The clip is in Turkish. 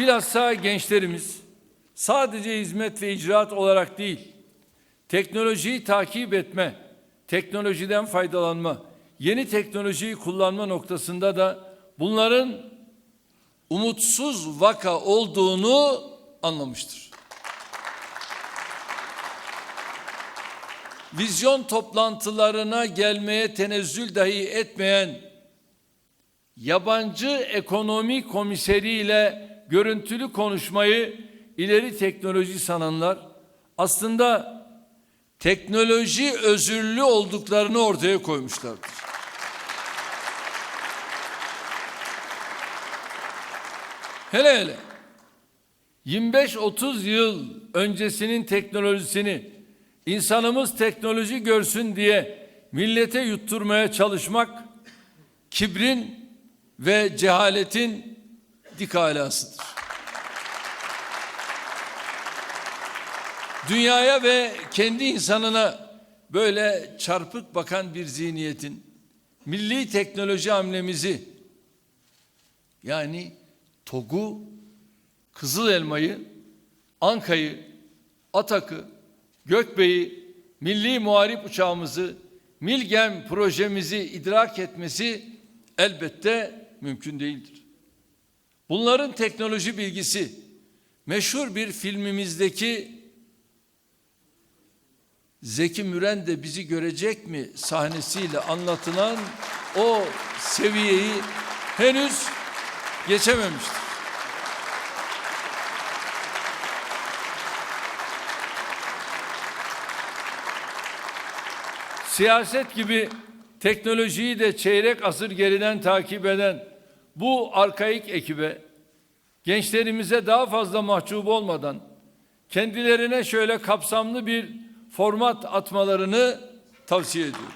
Bilhassa gençlerimiz sadece hizmet ve icraat olarak değil, teknolojiyi takip etme, teknolojiden faydalanma, yeni teknolojiyi kullanma noktasında da bunların umutsuz vaka olduğunu anlamıştır. Vizyon toplantılarına gelmeye tenezzül dahi etmeyen yabancı ekonomi komiseriyle görüntülü konuşmayı ileri teknoloji sananlar aslında teknoloji özürlü olduklarını ortaya koymuşlardır. Hele hele 25-30 yıl öncesinin teknolojisini insanımız teknoloji görsün diye millete yutturmaya çalışmak kibrin ve cehaletin dik alasıdır. Dünyaya ve kendi insanına böyle çarpık bakan bir zihniyetin milli teknoloji hamlemizi yani TOG'u, Kızıl Elma'yı, Anka'yı, Atak'ı, Gökbey'i, milli muharip uçağımızı, Milgem projemizi idrak etmesi elbette mümkün değildir. Bunların teknoloji bilgisi meşhur bir filmimizdeki Zeki Müren de bizi görecek mi sahnesiyle anlatılan o seviyeyi henüz geçememiştir. Siyaset gibi teknolojiyi de çeyrek asır geriden takip eden bu arkaik ekibe gençlerimize daha fazla mahcup olmadan kendilerine şöyle kapsamlı bir format atmalarını tavsiye ediyorum.